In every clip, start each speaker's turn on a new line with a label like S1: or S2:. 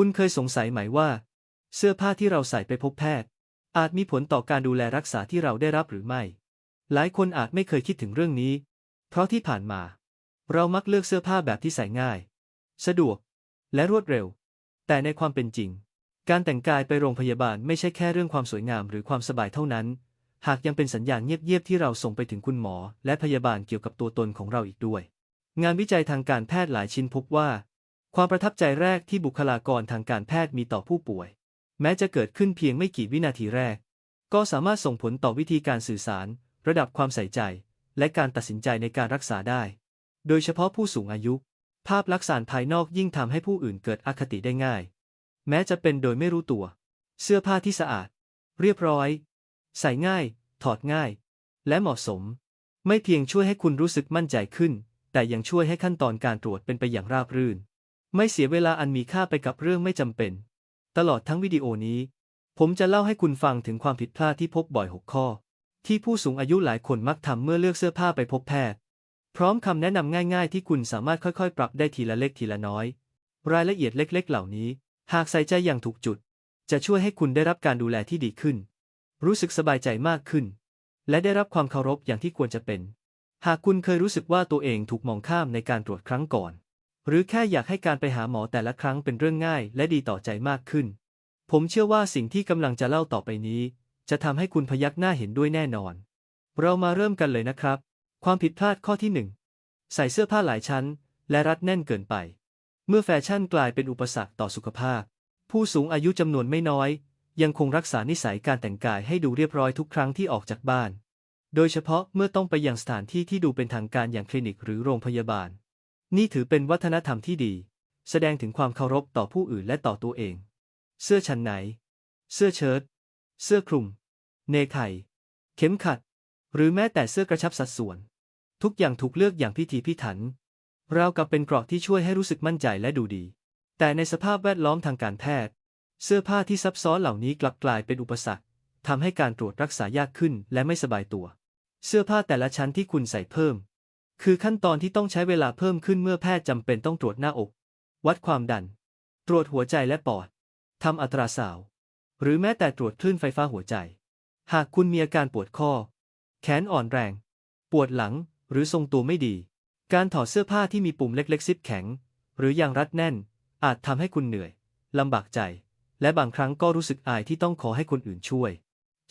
S1: คุณเคยสงสัยไหมว่า เสื้อผ้าที่เราใส่ไปพบแพทย์ อาจมีผลต่อการดูแลรักษาที่เราได้รับหรือไม่ หลายคนอาจไม่เคยคิดถึงเรื่องนี้ เพราะที่ผ่านมา เรามักเลือกเสื้อผ้าแบบที่ใส่ง่าย สะดวก และรวดเร็ว แต่ในความเป็นจริง การแต่งกายไปโรงพยาบาลไม่ใช่แค่เรื่องความสวยงามหรือความสบายเท่านั้น หากยังเป็นสัญญาณเงียบๆที่เราส่งไปถึงคุณหมอ และพยาบาลเกี่ยวกับตัวตนของเราอีกด้วย งานวิจัยทางการแพทย์หลายชิ้นพบว่า ความประทับใจแรกที่บุคลากรทางการแพทย์มีต่อผู้ป่วย แม้จะเกิดขึ้นเพียงไม่กี่วินาทีแรก ก็สามารถส่งผลต่อวิธีการสื่อสาร ระดับความใส่ใจ และการตัดสินใจในการรักษาได้ โดยเฉพาะผู้สูงอายุ ภาพลักษณ์ภายนอกยิ่งทำให้ผู้อื่นเกิดอคติได้ง่าย แม้จะเป็นโดยไม่รู้ตัว เสื้อผ้าที่สะอาด เรียบร้อย ใส่ง่าย ถอดง่าย และเหมาะสม ไม่เพียงช่วยให้คุณรู้สึกมั่นใจขึ้น แต่ยังช่วยให้ขั้นตอนการตรวจเป็นไปอย่างราบรื่น ไม่เสียเวลาอันมีค่าไปกับเรื่องไม่จำเป็น ตลอดทั้งวิดีโอนี้ ผมจะเล่าให้คุณฟังถึงความผิดพลาดที่พบบ่อย 6 ข้อ ที่ผู้สูงอายุหลายคนมักทำเมื่อเลือกเสื้อผ้าไปพบแพทย์ พร้อมคำแนะนำง่ายๆ ที่คุณสามารถค่อยๆ ปรับได้ทีละเล็กทีละน้อย รายละเอียดเล็ก ๆ เหล่านี้ หากใส่ใจอย่างถูกจุด จะช่วยให้คุณได้รับการดูแลที่ดีขึ้น รู้สึกสบายใจมากขึ้น และได้รับความเคารพอย่างที่ควรจะเป็น หากคุณเคยรู้สึกว่าตัวเองถูกมองข้ามในการตรวจครั้งก่อน หรือแค่อยากให้การไปหาหมอแต่ละครั้งเป็นเรื่องง่าย และดีต่อใจมากขึ้น ผมเชื่อว่าสิ่งที่กำลังจะเล่าต่อไปนี้ จะทำให้คุณพยักหน้าเห็นด้วยแน่นอน เรามาเริ่มกันเลยนะครับ ความผิดพลาดข้อที่หนึ่งใส่เสื้อผ้าหลายชั้น และรัดแน่นเกินไป เมื่อแฟชั่นกลายเป็นอุปสรรคต่อสุขภาพ ผู้สูงอายุจำนวนไม่น้อย ยังคงรักษานิสัยการแต่งกายให้ดูเรียบร้อยทุกครั้งที่ออกจากบ้าน โดยเฉพาะเมื่อต้องไปยังสถานที่ที่ดูเป็นทางการอย่างคลินิกหรือโรงพยาบาล นี่ถือเป็นวัฒนธรรมที่ดี แสดงถึงความเคารพต่อผู้อื่นและต่อตัวเอง เสื้อชั้นไหน เสื้อเชิ้ต เสื้อคลุม เนคไทเข็มขัด หรือแม้แต่เสื้อกระชับสัดส่วน ทุกอย่างถูกเลือกอย่างพิถีพิถัน ราวกับเป็นเกราะที่ช่วยให้รู้สึกมั่นใจและดูดี แต่ในสภาพแวดล้อมทางการแพทย์ เสื้อผ้าที่ซับซ้อนเหล่านี้กลับกลายเป็นอุปสรรคทำให้การตรวจรักษายากขึ้นและไม่สบายตัว เสื้อผ้าแต่ละชั้นที่คุณใส่เพิ่ม คือขั้นตอนที่ต้องใช้เวลาเพิ่มขึ้นเมื่อแพทย์จำเป็นต้องตรวจหน้าอก วัดความดัน ตรวจหัวใจและปอดทำอัตราซาว หรือแม้แต่ตรวจคลื่นไฟฟ้าหัวใจ หากคุณมีอาการปวดข้อ แขนอ่อนแรง ปวดหลัง หรือทรงตัวไม่ดี การถอดเสื้อผ้าที่มีปุ่มเล็กๆซิปแข็ง หรือยางรัดแน่น อาจทำให้คุณเหนื่อยลำบากใจ และบางครั้งก็รู้สึกอายที่ต้องขอให้คนอื่นช่วย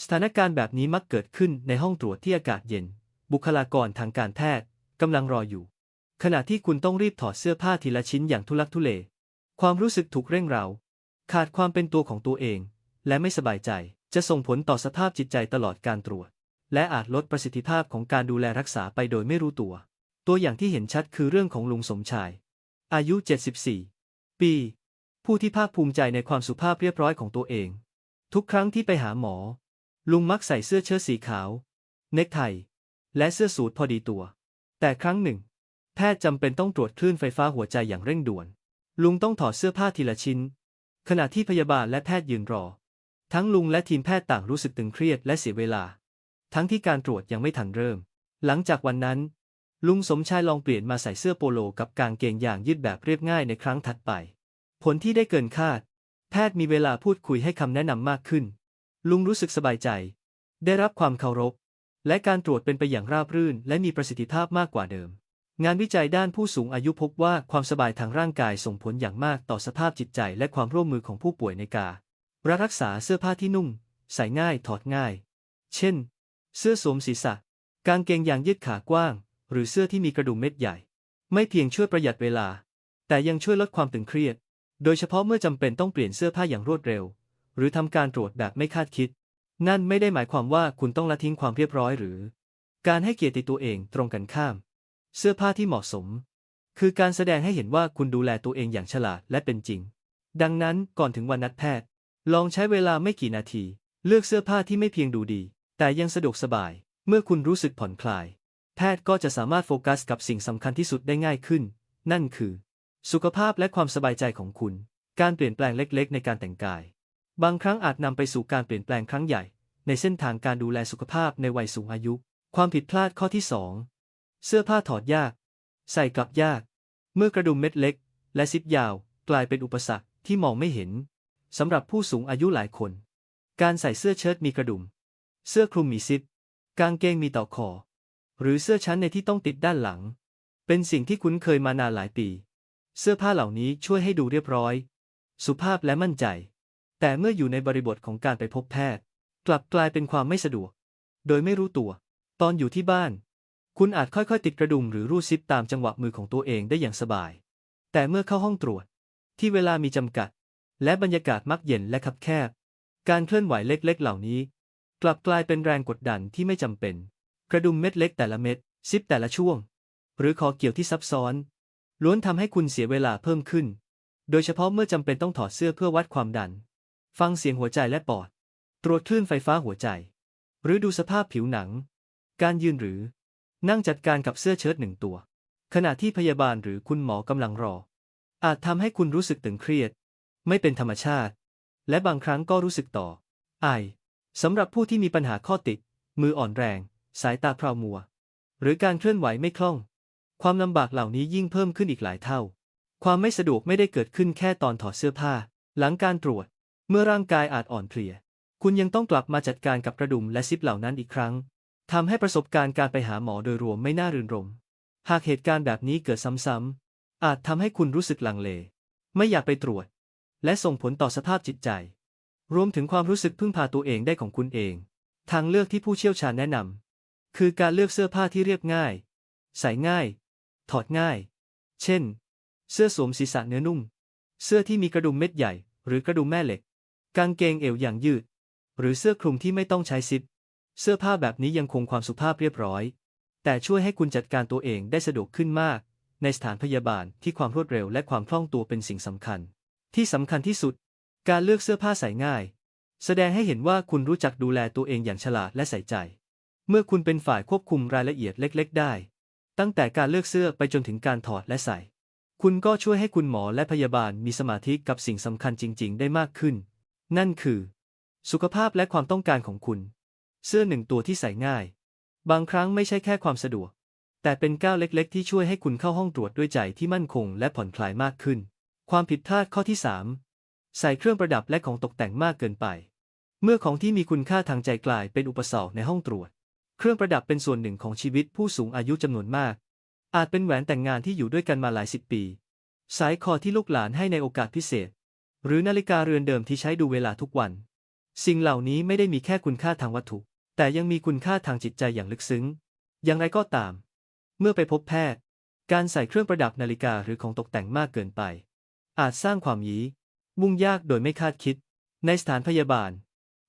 S1: สถานการณ์แบบนี้มักเกิดขึ้นในห้องตรวจที่อากาศเย็น บุคลากรทางการแพทย์ กำลังรออยู่ ขณะที่คุณต้องรีบถอดเสื้อผ้าทีละชิ้นอย่างทุลักทุเล ความรู้สึกถูกเร่งเร้าขาดความเป็นตัวของตัวเอง และไม่สบายใจจะส่งผลต่อสภาพจิตใจตลอดการตรวจ และอาจลดประสิทธิภาพของการดูแลรักษาไปโดยไม่รู้ตัว ตัวอย่างที่เห็นชัดคือเรื่องของลุงสมชาย อายุ 74 ปี ผู้ที่ภาคภูมิใจในความสุภาพเรียบร้อยของตัวเอง ทุกครั้งที่ไปหาหมอ ลุงมักใส่เสื้อเชิ้ตสีขาว เนคไทและเสื้อสูทพอดีตัว แต่ครั้งหนึ่ง แพทย์จำเป็นต้องตรวจคลื่นไฟฟ้าหัวใจอย่างเร่งด่วน ลุงต้องถอดเสื้อผ้าทีละชิ้น ขณะที่พยาบาลและแพทย์ยืนรอ ทั้งลุงและทีมแพทย์ต่างรู้สึกตึงเครียดและเสียเวลา ทั้งที่การตรวจยังไม่ทันเริ่ม หลังจากวันนั้น ลุงสมชายลองเปลี่ยนมาใส่เสื้อโปโลกับกางเกงอย่างยืดแบบเรียบง่ายในครั้งถัดไป ผลที่ได้เกินคาด แพทย์มีเวลาพูดคุยให้คำแนะนำมากขึ้น ลุงรู้สึกสบายใจ ได้รับความเคารพ และการตรวจเป็นไปอย่างราบรื่น และมีประสิทธิภาพมากกว่าเดิม งานวิจัยด้านผู้สูงอายุพบว่าความสบายทางร่างกายส่งผลอย่างมากต่อสภาพจิตใจและความร่วมมือของผู้ป่วยในการรักษาเสื้อผ้าที่นุ่ม ใส่ง่ายถอดง่าย เช่น เสื้อสวมศีรษะ กางเกงยางยืดขากว้าง หรือเสื้อที่มีกระดุมเม็ดใหญ่ ไม่เพียงช่วยประหยัดเวลา แต่ยังช่วยลดความตึงเครียด โดยเฉพาะเมื่อจำเป็นต้องเปลี่ยนเสื้อผ้าอย่างรวดเร็ว หรือทำการตรวจแบบไม่คาดคิด นั่นไม่ได้หมายความว่าคุณต้องละทิ้งความเรียบร้อยหรือ การให้เกียรติตัวเองตรงกันข้าม เสื้อผ้าที่เหมาะสม คือการแสดงให้เห็นว่าคุณดูแลตัวเองอย่างฉลาดและเป็นจริง ดังนั้นก่อนถึงวันนัดแพทย์ ลองใช้เวลาไม่กี่นาที เลือกเสื้อผ้าที่ไม่เพียงดูดี แต่ยังสะดวกสบาย เมื่อคุณรู้สึกผ่อนคลาย แพทย์ก็จะสามารถโฟกัสกับสิ่งสำคัญที่สุดได้ง่ายขึ้น นั่นคือ สุขภาพและความสบายใจของคุณ การเปลี่ยนแปลงเล็ก ๆ ในการแต่งกาย บางครั้งอาจนำไปสู่การเปลี่ยนแปลงครั้งใหญ่ ในเส้นทางการดูแลสุขภาพในวัยสูงอายุ ความผิดพลาดข้อที่ 2 เสื้อผ้าถอดยาก ใส่กลับยาก เมื่อกระดุมเม็ดเล็ก และซิปยาว กลายเป็นอุปสรรคที่มองไม่เห็นสำหรับผู้สูงอายุหลายคน การใส่เสื้อเชิ้ตมีกระดุม เสื้อคลุมมีซิป กางเกงมีต่อคอ หรือเสื้อชั้นในที่ต้องติดด้านหลัง เป็นสิ่งที่คุ้นเคยมานานหลายปี เสื้อผ้าเหล่านี้ช่วยให้ดูเรียบร้อย สุภาพและมั่นใจ แต่เมื่ออยู่ในบริบทของการไปพบแพทย์ กลับกลายเป็นความไม่สะดวก โดยไม่รู้ตัว ตอนอยู่ที่บ้าน คุณอาจค่อยๆ ติดกระดุมหรือรูดซิปตามจังหวะมือของตัวเองได้อย่างสบาย แต่เมื่อเข้าห้องตรวจ ที่เวลามีจำกัด และบรรยากาศมักเย็นและคับแคบ การเคลื่อนไหวเล็กๆ เหล่านี้ กลับกลายเป็นแรงกดดันที่ไม่จำเป็น กระดุมเม็ดเล็กแต่ละเม็ดซิปแต่ละช่วง หรือคอเกี่ยวที่ซับซ้อน ล้วนทำให้คุณเสียเวลาเพิ่มขึ้น โดยเฉพาะเมื่อจำเป็นต้องถอดเสื้อเพื่อวัดความดัน ฟังเสียงหัวใจและปอด ตรวจคลื่นไฟฟ้าหัวใจ หรือดูสภาพผิวหนัง การยืนหรือ นั่งจัดการกับเสื้อเชิ้ตหนึ่งตัว ขณะที่พยาบาลหรือคุณหมอกำลังรอ อาจทำให้คุณรู้สึกตึงเครียด ไม่เป็นธรรมชาติ และบางครั้งก็รู้สึกต่อ ไอสำหรับผู้ที่มีปัญหาข้อติด มืออ่อนแรง สายตาพร่ามัว หรือการเคลื่อนไหวไม่คล่อง ความลำบากเหล่านี้ยิ่งเพิ่มขึ้นอีกหลายเท่า ความไม่สะดวกไม่ได้เกิดขึ้นแค่ตอนถอดเสื้อผ้า หลังการตรวจ เมื่อร่างกายอาจอ่อนเพลีย คุณยังต้องกลับมาจัดการกับกระดุมและซิปเหล่านั้นอีกครั้งทำให้ประสบการณ์การไปหาหมอโดยรวมไม่น่ารื่นรม หากเหตุการณ์แบบนี้เกิดซ้ำๆ อาจทำให้คุณรู้สึกลังเล ไม่อยากไปตรวจ และส่งผลต่อสภาพจิตใจ รวมถึงความรู้สึกพึ่งพาตัวเองได้ของคุณเอง ทางเลือกที่ผู้เชี่ยวชาญแนะนำคือการเลือกเสื้อผ้าที่เรียบง่าย ใส่ง่าย ถอดง่าย เช่น เสื้อสวมศีรษะเนื้อนุ่ม เสื้อที่มีกระดุมเม็ดใหญ่ หรือกระดุมแม่เหล็ก กางเกงเอวอย่างยืด หรือเสื้อคลุมที่ไม่ต้องใช้ซิป เสื้อผ้าแบบนี้ยังคงความสุภาพเรียบร้อย แต่ช่วยให้คุณจัดการตัวเองได้สะดวกขึ้นมาก ในสถานพยาบาลที่ความรวดเร็วและความคล่องตัวเป็นสิ่งสำคัญ ที่สำคัญที่สุด การเลือกเสื้อผ้าใส่ง่าย แสดงให้เห็นว่าคุณรู้จักดูแลตัวเองอย่างฉลาดและใส่ใจ เมื่อคุณเป็นฝ่ายควบคุมรายละเอียดเล็ก ๆ ได้ ตั้งแต่การเลือกเสื้อไปจนถึงการถอดและใส่ คุณก็ช่วยให้คุณหมอและพยาบาลมีสมาธิกับสิ่งสำคัญจริง ๆ ได้มากขึ้น นั่นคือ สุขภาพและความต้องการของคุณ เสื้อหนึ่งตัวที่ใส่ง่าย บางครั้งไม่ใช่แค่ความสะดวก แต่เป็นก้าวเล็ก ๆ ที่ช่วยให้คุณเข้าห้องตรวจด้วยใจที่มั่นคงและผ่อนคลายมากขึ้น ความผิดพลาดข้อที่ 3 ใส่เครื่องประดับและของตกแต่งมากเกินไป เมื่อของที่มีคุณค่าทางใจกลายเป็นอุปสรรคในห้องตรวจ เครื่องประดับเป็นส่วนหนึ่งของชีวิตผู้สูงอายุจำนวนมาก อาจเป็นแหวนแต่งงานที่อยู่ด้วยกันมาหลายสิบปี สายคอที่ลูกหลานให้ในโอกาสพิเศษ หรือนาฬิกาเรือนเดิมที่ใช้ดูเวลาทุกวัน สิ่งเหล่านี้ไม่ได้มีแค่คุณค่าทางวัตถุ แต่ยังมีคุณค่าทางจิตใจอย่างลึกซึ้ง อย่างไรก็ตาม เมื่อไปพบแพทย์ การใส่เครื่องประดับนาฬิกาหรือของตกแต่งมากเกินไป อาจสร้างความยี้มุ่งยากโดยไม่คาดคิด ในสถานพยาบาล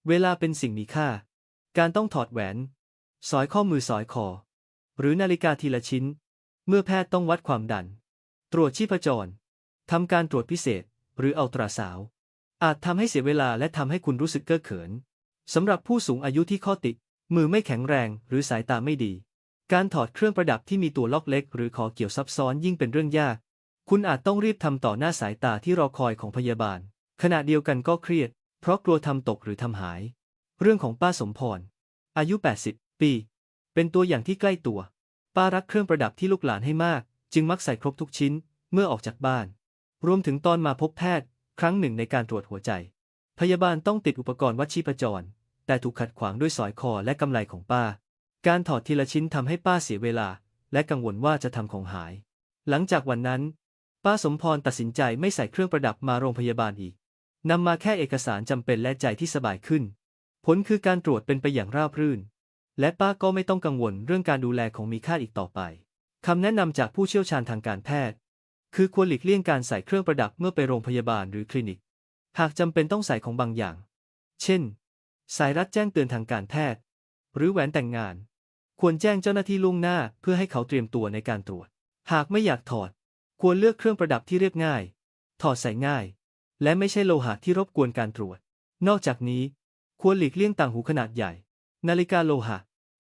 S1: เวลาเป็นสิ่งมีค่า การต้องถอดแหวน สอยข้อมือสอยคอ หรือนาฬิกาทีละชิ้น เมื่อแพทย์ต้องวัดความดัน ตรวจชีพจรทำการตรวจพิเศษ หรืออัลตราซาวด์อาจทำให้เสียเวลาและทำให้คุณรู้สึกเก้อเขินสำหรับผู้สูงอายุที่ข้อติด มือไม่แข็งแรงหรือสายตาไม่ดี การถอดเครื่องประดับที่มีตัวล็อกเล็ก หรือขอเกี่ยวซับซ้อนยิ่งเป็นเรื่องยาก คุณอาจต้องรีบทำต่อหน้าสายตาที่รอคอยของพยาบาล ขณะเดียวกันก็เครียด เพราะกลัวทำตกหรือทำหาย เรื่องของป้าสมพร อายุ 80 ปี เป็นตัวอย่างที่ใกล้ตัว ป้ารักเครื่องประดับที่ลูกหลานให้มาก จึงมักใส่ครบทุกชิ้นเมื่อออกจากบ้าน รวมถึงตอนมาพบแพทย์ ครั้งหนึ่งในการตรวจหัวใจ พยาบาลต้องติดอุปกรณ์วัดชีพจร แต่ถูกขัดขวางด้วยสอยคอและกำไลของป้า การถอดทีละชิ้นทำให้ป้าเสียเวลา และกังวลว่าจะทำของหาย หลังจากวันนั้น ป้าสมพรตัดสินใจไม่ใส่เครื่องประดับมาโรงพยาบาลอีกนำมาแค่เอกสารจำเป็นและใจที่สบายขึ้น ผลคือการตรวจเป็นไปอย่างราบรื่น และป้าก็ไม่ต้องกังวลเรื่องการดูแลของมีค่าอีกต่อไปคำแนะนำจากผู้เชี่ยวชาญทางการแพทย์ คือควรหลีกเลี่ยงการใส่เครื่องประดับเมื่อไปโรงพยาบาลหรือคลินิก หากจำเป็นต้องใส่ของบางอย่าง เช่น สายรัดแจ้งเตือนทางการแพทย์ หรือแหวนแต่งงาน ควรแจ้งเจ้าหน้าที่ล่วงหน้าเพื่อให้เขาเตรียมตัวในการตรวจ หากไม่อยากถอด ควรเลือกเครื่องประดับที่เรียบง่าย ถอดใส่ง่าย และไม่ใช่โลหะที่รบกวนการตรวจ นอกจากนี้ ควรหลีกเลี่ยงต่างหูขนาดใหญ่ นาฬิกาโลหะ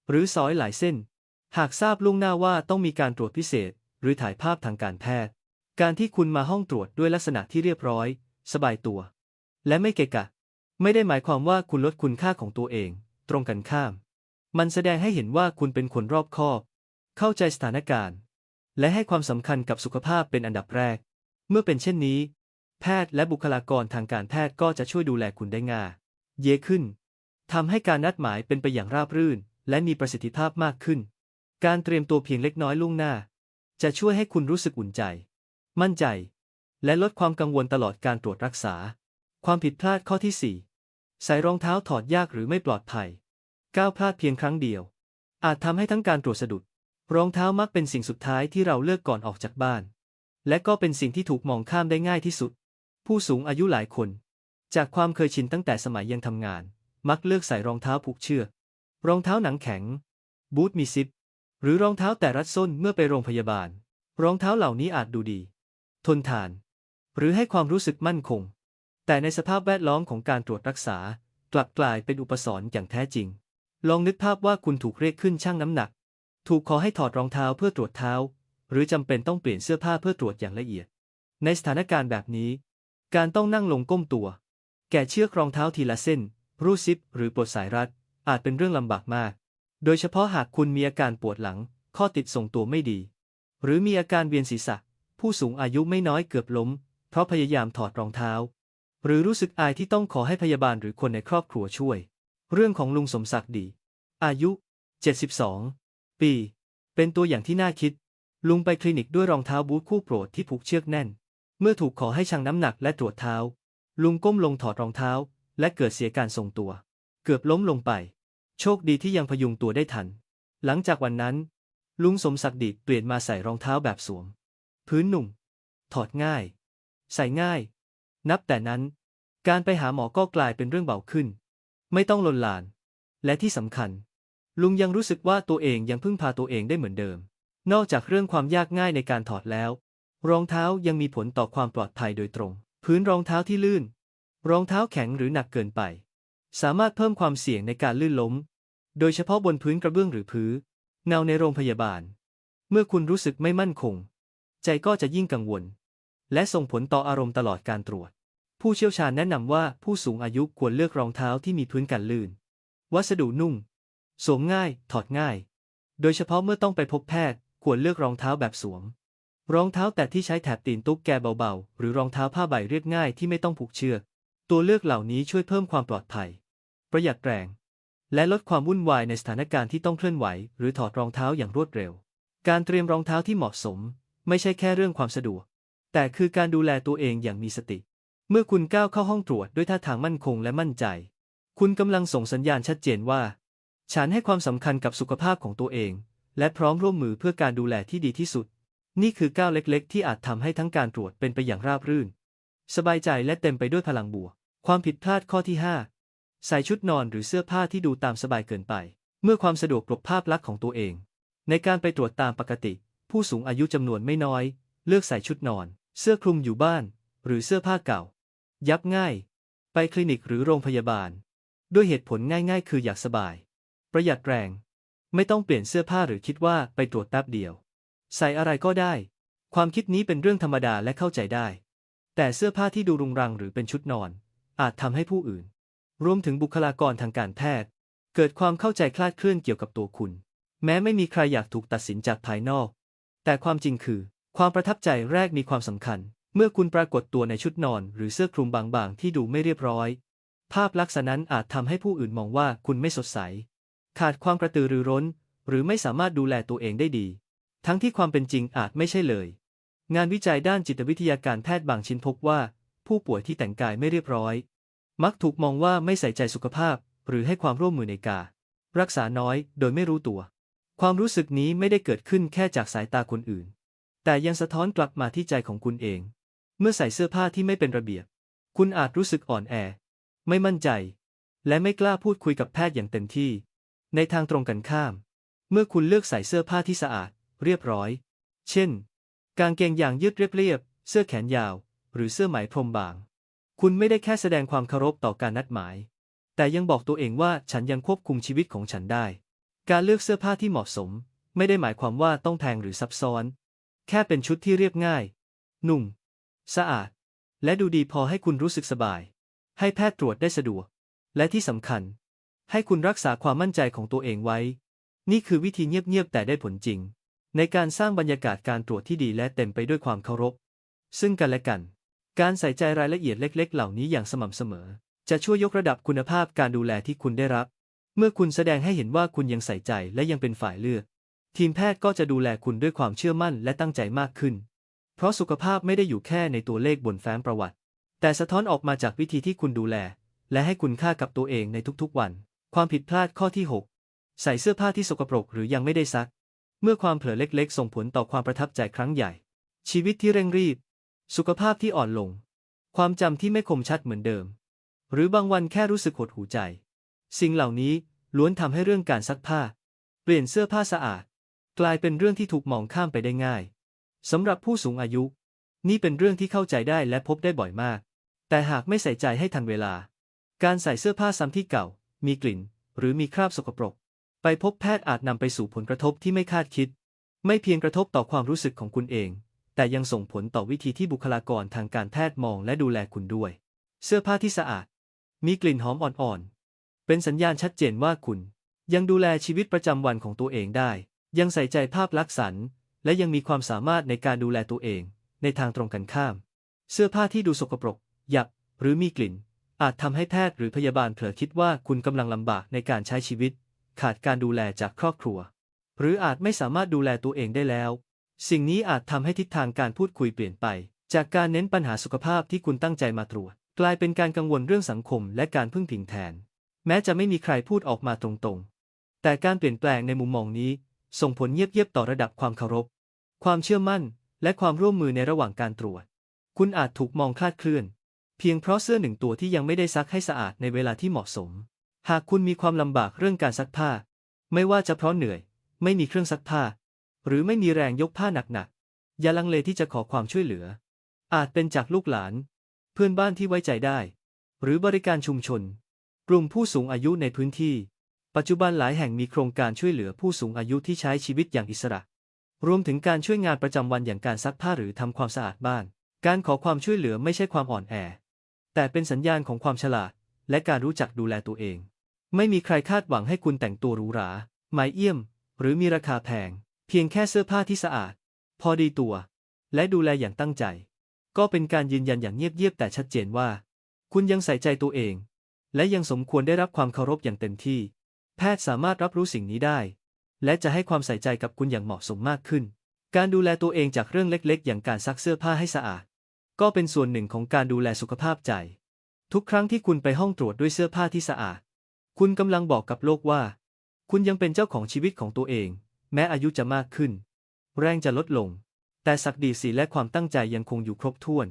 S1: หรือสอยหลายเส้น หากทราบล่วงหน้าว่าต้องมีการตรวจพิเศษ หรือถ่ายภาพทางการแพทย์ การที่คุณมาห้องตรวจด้วยลักษณะที่เรียบร้อย สบายตัว และไม่เกะกะ ไม่ได้หมายความว่าคุณลดคุณค่าของตัวเอง ตรงกันข้าม มันแสดงให้เห็นว่าคุณเป็นคนรอบคอบ เข้าใจสถานการณ์ และให้ความสำคัญกับสุขภาพเป็นอันดับแรก เมื่อเป็นเช่นนี้ แพทย์และบุคลากรทางการแพทย์ก็จะช่วยดูแลคุณได้ง่ายเยขึ้นทำให้การนัดหมายเป็นไปอย่างราบรื่น และมีประสิทธิภาพมากขึ้น การเตรียมตัวเพียงเล็กน้อยล่วงหน้า จะช่วยให้คุณรู้สึกอุ่นใจ มั่นใจ และลดความกังวลตลอดการตรวจรักษา ความผิดพลาดข้อที่ 4 ใส่รองเท้าถอดยากหรือไม่ปลอดภัย ก้าวพลาดเพียงครั้งเดียว อาจทำให้ทั้งการตรวจสะดุด รองเท้ามักเป็นสิ่งสุดท้ายที่เราเลือกก่อนออกจากบ้าน และก็เป็นสิ่งที่ถูกมองข้ามได้ง่ายที่สุด ผู้สูงอายุหลายคน จากความเคยชินตั้งแต่สมัยยังทำงาน มักเลือกใส่รองเท้าผูกเชือก รองเท้าหนังแข็ง บูทมีซิปหรือรองเท้าแต่รัดส้นเมื่อไปโรงพยาบาล รองเท้าเหล่านี้อาจดูดี ทนทาน หรือให้ความรู้สึกมั่นคง แต่ในสภาพแวดล้อมของการตรวจรักษา กลับกลายเป็นอุปสรรคอย่างแท้จริง ลองนึกภาพว่าคุณถูกเรียกขึ้นชั่งน้ำหนัก ถูกขอให้ถอดรองเท้าเพื่อตรวจเท้า หรือจำเป็นต้องเปลี่ยนเสื้อผ้าเพื่อตรวจอย่างละเอียด ในสถานการณ์แบบนี้ การต้องนั่งลงก้มตัว แกะเชือกรองเท้าทีละเส้น รูดซิป หรือปลดสายรัด อาจเป็นเรื่องลำบากมาก โดยเฉพาะหากคุณมีอาการปวดหลัง ข้อติดทรงตัวไม่ดี หรือมีอาการเวียนศีรษะ ผู้สูงอายุไม่น้อยเกือบล้ม เพราะพยายามถอดรองเท้า หรือรู้สึกอายที่ต้องขอให้พยาบาลหรือคนในครอบครัวช่วย เรื่องของลุงสมศักดิ์ดี อายุ 72 ปี เป็นตัวอย่างที่น่าคิด ลุงไปคลินิกด้วยรองเท้าบูทคู่โปรดที่ผูกเชือกแน่น เมื่อถูกขอให้ชั่งน้ำหนักและตรวจเท้า ลุงก้มลงถอดรองเท้า และเกิดเสียการทรงตัว เกือบล้มลงไป โชคดีที่ยังพยุงตัวได้ทัน หลังจากวันนั้น ลุงสมศักดิ์ดิเปลี่ยนมาใส่รองเท้าแบบสวม พื้นหนุ่ม ถอดง่าย ใส่ง่าย นับแต่นั้น การไปหาหมอก็กลายเป็นเรื่องเบาขึ้น ไม่ต้องลนลาน และที่สำคัญ ลุงยังรู้สึกว่าตัวเองยังพึ่งพาตัวเองได้เหมือนเดิม นอกจากเรื่องความยากง่ายในการถอดแล้ว รองเท้ายังมีผลต่อความปลอดภัยโดยตรง พื้นรองเท้าที่ลื่น รองเท้าแข็งหรือหนักเกินไป สามารถเพิ่มความเสี่ยงในการลื่นล้ม โดยเฉพาะบนพื้นกระเบื้องหรือพื้นเงาในโรงพยาบาล เมื่อคุณรู้สึกไม่มั่นคง ใจก็จะยิ่งกังวล และส่งผลต่ออารมณ์ตลอดการตรวจ ผู้เชี่ยวชาญแนะนำว่าผู้สูงอายุควรเลือกรองเท้าที่มีพื้นกันลื่น วัสดุนุ่ม สวมง่าย ถอดง่าย โดยเฉพาะเมื่อต้องไปพบแพทย์ ควรเลือกรองเท้าแบบสวม รองเท้าแตะที่ใช้แถบตีนตุ๊กแกเบาๆ หรือรองเท้าผ้าใบเรียบง่ายที่ไม่ต้องผูกเชือก ตัวเลือกเหล่านี้ช่วยเพิ่มความปลอดภัย ประหยัดแรง และลดความวุ่นวายในสถานการณ์ที่ต้องเคลื่อนไหว หรือถอดรองเท้าอย่างรวดเร็ว การเตรียมรองเท้าที่เหมาะสม ไม่ใช่แค่เรื่องความสะดวก แต่คือการดูแลตัวเองอย่างมีสติ เมื่อคุณก้าวเข้าห้องตรวจด้วยท่าทางมั่นคงและมั่นใจ คุณกำลังส่งสัญญาณชัดเจนว่า ฉันให้ความสำคัญกับสุขภาพของตัวเอง และพร้อมร่วมมือเพื่อการดูแลที่ดีที่สุด นี่คือก้าวเล็ก ๆ ที่อาจทำให้ทั้งการตรวจเป็นไปอย่างราบรื่น สบายใจและเต็มไปด้วยพลังบวก ความผิดพลาดข้อที่ 5 ใส่ชุดนอนหรือเสื้อผ้าที่ดูตามสบายเกินไป เมื่อความสะดวกกลบภาพลักษณ์ของตัวเอง ในการไปตรวจตามปกติ ผู้สูงอายุจำนวนไม่น้อย เลือกใส่ชุดนอน เสื้อคลุมอยู่บ้าน หรือเสื้อผ้าเก่า ยับง่าย ไปคลินิกหรือโรงพยาบาล ด้วยเหตุผลง่ายๆ คืออยากสบาย ประหยัดแรง ไม่ต้องเปลี่ยนเสื้อผ้าหรือคิดว่าไปตรวจแป๊บเดียว ใส่อะไรก็ได้ ความคิดนี้เป็นเรื่องธรรมดาและเข้าใจได้ แต่เสื้อผ้าที่ดูรุงรังหรือเป็นชุดนอน อาจทำให้ผู้อื่น รวมถึงบุคลากรทางการแพทย์ เกิดความเข้าใจคลาดเคลื่อนเกี่ยวกับตัวคุณ แม้ไม่มีใครอยากถูกตัดสินจากภายนอก แต่ความจริงคือ ความประทับใจแรกมีความสำคัญ เมื่อคุณปรากฏตัวในชุดนอน หรือเสื้อคลุมบางๆ ที่ดูไม่เรียบร้อย ภาพลักษณะนั้นอาจทำให้ผู้อื่นมองว่าคุณไม่สดใส ขาดความกระตือรือร้น หรือไม่สามารถดูแลตัวเองได้ดี ทั้งที่ความเป็นจริงอาจไม่ใช่เลย งานวิจัยด้านจิตวิทยาการแพทย์บางชิ้นพบว่า ผู้ป่วยที่แต่งกายไม่เรียบร้อย มักถูกมองว่าไม่ใส่ใจสุขภาพ หรือให้ความร่วมมือในการรักษาน้อย โดยไม่รู้ตัว ความรู้สึกนี้ไม่ได้เกิดขึ้นแค่จากสายตาคนอื่น แต่ยังสะท้อนกลับมาที่ใจของคุณเอง เมื่อใส่เสื้อผ้าที่ไม่เป็นระเบียบ คุณอาจรู้สึกอ่อนแอ ไม่มั่นใจ และไม่กล้าพูดคุยกับแพทย์อย่างเต็มที่ ในทางตรงกันข้าม เมื่อคุณเลือกใส่เสื้อผ้าที่สะอาด เรียบร้อย เช่น กางเกงยางยืดเรียบๆเสื้อแขนยาว หรือเสื้อไหมพรมบาง คุณไม่ได้แค่แสดงความเคารพต่อการนัดหมาย แต่ยังบอกตัวเองว่าฉันยังควบคุมชีวิตของฉันได้ การเลือกเสื้อผ้าที่เหมาะสม ไม่ได้หมายความว่าต้องแพงหรือซับซ้อน แค่เป็นชุดที่เรียบง่าย นุ่ม สะอาด และดูดีพอให้คุณรู้สึกสบาย ให้แพทย์ตรวจได้สะดวก และที่สำคัญ ให้คุณรักษาความมั่นใจของตัวเองไว้ นี่คือวิธีเงียบๆแต่ได้ผลจริง ในการสร้างบรรยากาศการตรวจที่ดีและเต็มไปด้วยความเคารพ ซึ่งกันและกัน การใส่ใจรายละเอียดเล็ก ๆ เหล่านี้อย่างสม่ำเสมอ จะช่วยยกระดับคุณภาพการดูแลที่คุณได้รับ เมื่อคุณแสดงให้เห็นว่าคุณยังใส่ใจและยังเป็นฝ่ายเลือก ทีมแพทย์ก็จะดูแลคุณด้วยความเชื่อมั่นและตั้งใจมากขึ้น เพราะสุขภาพไม่ได้อยู่แค่ในตัวเลขบนแฟ้มประวัติ แต่สะท้อนออกมาจากวิธีที่คุณดูแล และให้คุณค่ากับตัวเองในทุกๆวัน ความผิดพลาดข้อที่ 6 ใส่เสื้อผ้าที่สกปรกหรือยังไม่ได้ซัก เมื่อความเผลอเล็ก ๆ ส่งผลต่อความประทับใจครั้งใหญ่ ชีวิตที่เร่งรีบ สุขภาพที่อ่อนลง ความจำที่ไม่คมชัดเหมือนเดิม หรือบางวันแค่รู้สึกหดหูใจ สิ่งเหล่านี้ล้วนทำให้เรื่องการซักผ้า เปลี่ยนเสื้อผ้าสะอาด กลายเป็นเรื่องที่ถูกมองข้ามไปได้ง่ายสำหรับผู้สูงอายุ นี่เป็นเรื่องที่เข้าใจได้และพบได้บ่อยมาก แต่หากไม่ใส่ใจให้ทันเวลา การใส่เสื้อผ้าซ้ำที่เก่า มีกลิ่น หรือมีคราบสกปรก ไปพบแพทย์อาจนำไปสู่ผลกระทบที่ไม่คาดคิด ไม่เพียงกระทบต่อความรู้สึกของคุณเอง แต่ยังส่งผลต่อวิธีที่บุคลากรทางการแพทย์มองและดูแลคุณด้วย เสื้อผ้าที่สะอาด มีกลิ่นหอมอ่อนๆ เป็นสัญญาณชัดเจนว่าคุณ ยังดูแลชีวิตประจำวันของตัวเองได้ ยังใส่ใจภาพลักษณ์สัน และยังมีความสามารถในการดูแลตัวเอง ในทางตรงกันข้าม เสื้อผ้าที่ดูสกปรก หยับ หรือมีกลิ่น อาจทำให้แพทย์หรือพยาบาลเผลอคิดว่าคุณกำลังลำบากในการใช้ชีวิต ขาดการดูแลจากครอบครัว หรืออาจไม่สามารถดูแลตัวเองได้แล้ว สิ่งนี้อาจทำให้ทิศทางการพูดคุยเปลี่ยนไป จากการเน้นปัญหาสุขภาพที่คุณตั้งใจมาตรวจ กลายเป็นการกังวลเรื่องสังคมและการพึ่งพิงแทน แม้จะไม่มีใครพูดออกมาตรงๆ แต่การเปลี่ยนแปลงในมุมมองนี้ ส่งผลเยียบๆต่อระดับความเคารพ ความเชื่อมั่น และความร่วมมือในระหว่างการตรวจ คุณอาจถูกมองคลาดเคลื่อน เพียงเพราะเสื้อหนึ่งตัวที่ยังไม่ได้ซักให้สะอาดในเวลาที่เหมาะสม หากคุณมีความลำบากเรื่องการซักผ้า ไม่ว่าจะเพราะเหนื่อย ไม่มีเครื่องซักผ้า หรือไม่มีแรงยกผ้าหนักๆ อย่าลังเลที่จะขอความช่วยเหลือ อาจเป็นจากลูกหลาน เพื่อนบ้านที่ไว้ใจได้ หรือบริการชุมชน กลุ่มผู้สูงอายุในพื้นที่ ปัจจุบันหลายแห่งมีโครงการช่วยเหลือผู้สูงอายุที่ใช้ชีวิตอย่างอิสระ รวมถึงการช่วยงานประจำวันอย่างการซักผ้าหรือทำความสะอาดบ้าน การขอความช่วยเหลือไม่ใช่ความอ่อนแอ แต่เป็นสัญญาณของความฉลาด และการรู้จักดูแลตัวเอง ไม่มีใครคาดหวังให้คุณแต่งตัวหรูหราหมายเอี่ยม หรือมีราคาแพง เพียงแค่เสื้อผ้าที่สะอาด พอดีตัว และดูแลอย่างตั้งใจ ก็เป็นการยืนยันอย่างเงียบๆแต่ชัดเจนว่า คุณยังใส่ใจตัวเอง และยังสมควรได้รับความเคารพอย่างเต็มที่ แพทย์สามารถรับรู้สิ่งนี้ได้ และจะให้ความใส่ใจกับคุณอย่างเหมาะสมมากขึ้น การดูแลตัวเองจากเรื่องเล็กๆ อย่างการซักเสื้อผ้าให้สะอาด ก็เป็นส่วนหนึ่งของการดูแลสุขภาพใจ ทุกครั้งที่คุณไปห้องตรวจด้วยเสื้อผ้าที่สะอาด คุณกำลังบอกกับโลกว่า คุณยังเป็นเจ้าของชีวิตของตัวเอง แม้อายุจะมากขึ้น แรงจะลดลง แต่ศักดิ์ศรีและความตั้งใจยังคงอยู่ครบถ้วน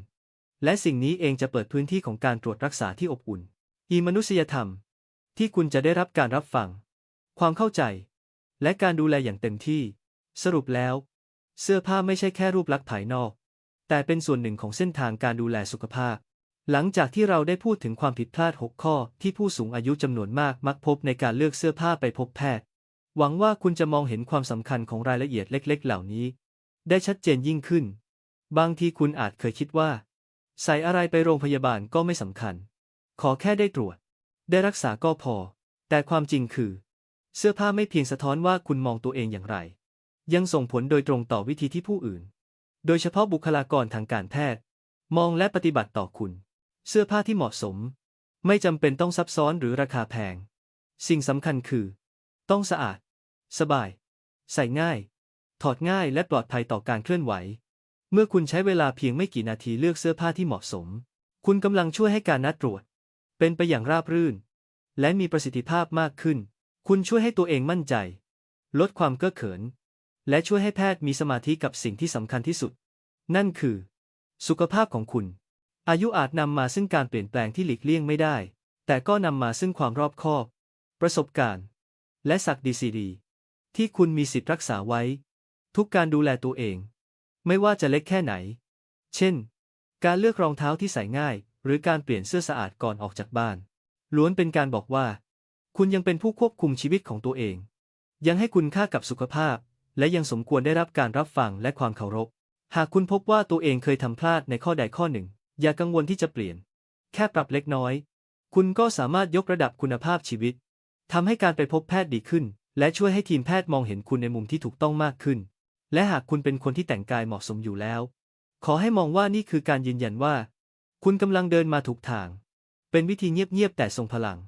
S1: และสิ่งนี้เองจะเปิดพื้นที่ของการตรวจรักษาที่อบอุ่น อีมนุษยธรรม ที่คุณจะได้รับการรับฟัง ความเข้าใจ และการดูแลอย่างเต็มที่ สรุปแล้ว เสื้อผ้าไม่ใช่แค่รูปลักษณ์ภายนอก แต่เป็นส่วนหนึ่งของเส้นทางการดูแลสุขภาพ หลังจากที่เราได้พูดถึงความผิดพลาด 6 ข้อที่ผู้สูงอายุจำนวนมากมักพบในการเลือกเสื้อผ้าไปพบแพทย์ หวังว่าคุณจะมองเห็นความสำคัญของรายละเอียดเล็ก ๆ เหล่านี้ ได้ชัดเจนยิ่งขึ้น บางทีคุณอาจเคยคิดว่า ใส่อะไรไปโรงพยาบาลก็ไม่สำคัญ ขอแค่ได้ตรวจ ได้รักษาก็พอ แต่ความจริงคือ เสื้อผ้าไม่เพียงสะท้อนว่าคุณมองตัวเองอย่างไร ยังส่งผลโดยตรงต่อวิธีที่ผู้อื่น โดยเฉพาะบุคลากรทางการแพทย์ มองและปฏิบัติต่อคุณ เสื้อผ้าที่เหมาะสม ไม่จำเป็นต้องซับซ้อนหรือราคาแพง สิ่งสำคัญคือ ต้องสะอาด สบาย ใส่ง่าย ถอดง่ายและปลอดภัยต่อการเคลื่อนไหว เมื่อคุณใช้เวลาเพียงไม่กี่นาทีเลือกเสื้อผ้าที่เหมาะสม คุณกำลังช่วยให้การนัดตรวจ เป็นไปอย่างราบรื่น และมีประสิทธิภาพมากขึ้น คุณช่วยให้ตัวเองมั่นใจ ลดความเก้อเขิน และช่วยให้แพทย์มีสมาธิกับสิ่งที่สำคัญที่สุด นั่นคือ สุขภาพของคุณ อายุอาจนำมาซึ่งการเปลี่ยนแปลงที่หลีกเลี่ยงไม่ได้ แต่ก็นำมาซึ่งความรอบคอบ ประสบการณ์ และศักดิ์ศรีที่คุณมีสิทธิ์รักษาไว้ ทุกการดูแลตัวเอง ไม่ว่าจะเล็กแค่ไหน เช่น การเลือกรองเท้าที่ใส่ง่าย หรือการเปลี่ยนเสื้อสะอาดก่อนออกจากบ้าน ล้วนเป็นการบอกว่า คุณยังเป็นผู้ควบคุมชีวิตของตัวเอง ยังให้คุณค่ากับสุขภาพ และยังสมควรได้รับการรับฟังและความเคารพ หากคุณพบว่าตัวเองเคยทำพลาดในข้อใดข้อหนึ่ง อย่ากังวลที่จะเปลี่ยน แค่ปรับเล็กน้อย คุณก็สามารถยกระดับคุณภาพชีวิตทำให้การไปพบแพทย์ดีขึ้น และช่วยให้ทีมแพทย์มองเห็นคุณในมุมที่ถูกต้องมากขึ้น และหากคุณเป็นคนที่แต่งกายเหมาะสมอยู่แล้ว ขอให้มองว่านี่คือการยืนยันว่า คุณกำลังเดินมาถูกทาง เป็นวิธีเงียบๆแต่ทรงพลัง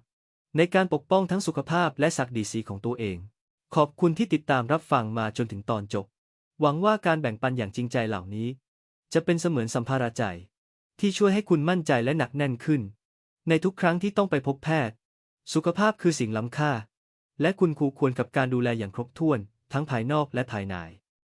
S1: ในการปกป้องทั้งสุขภาพและศักดิ์ศรีของตัวเอง ขอบคุณที่ติดตามรับฟังมาจนถึงตอนจบ หวังว่าการแบ่งปันอย่างจริงใจเหล่านี้ จะเป็นเสมือนสัมภาระใจ ที่ช่วยให้คุณมั่นใจและหนักแน่นขึ้น ในทุกครั้งที่ต้องไปพบแพทย์ สุขภาพคือสิ่งล้ำค่า และคุณคู่ควรกับการดูแลอย่างครบถ้วน ทั้งภายนอกและภายใน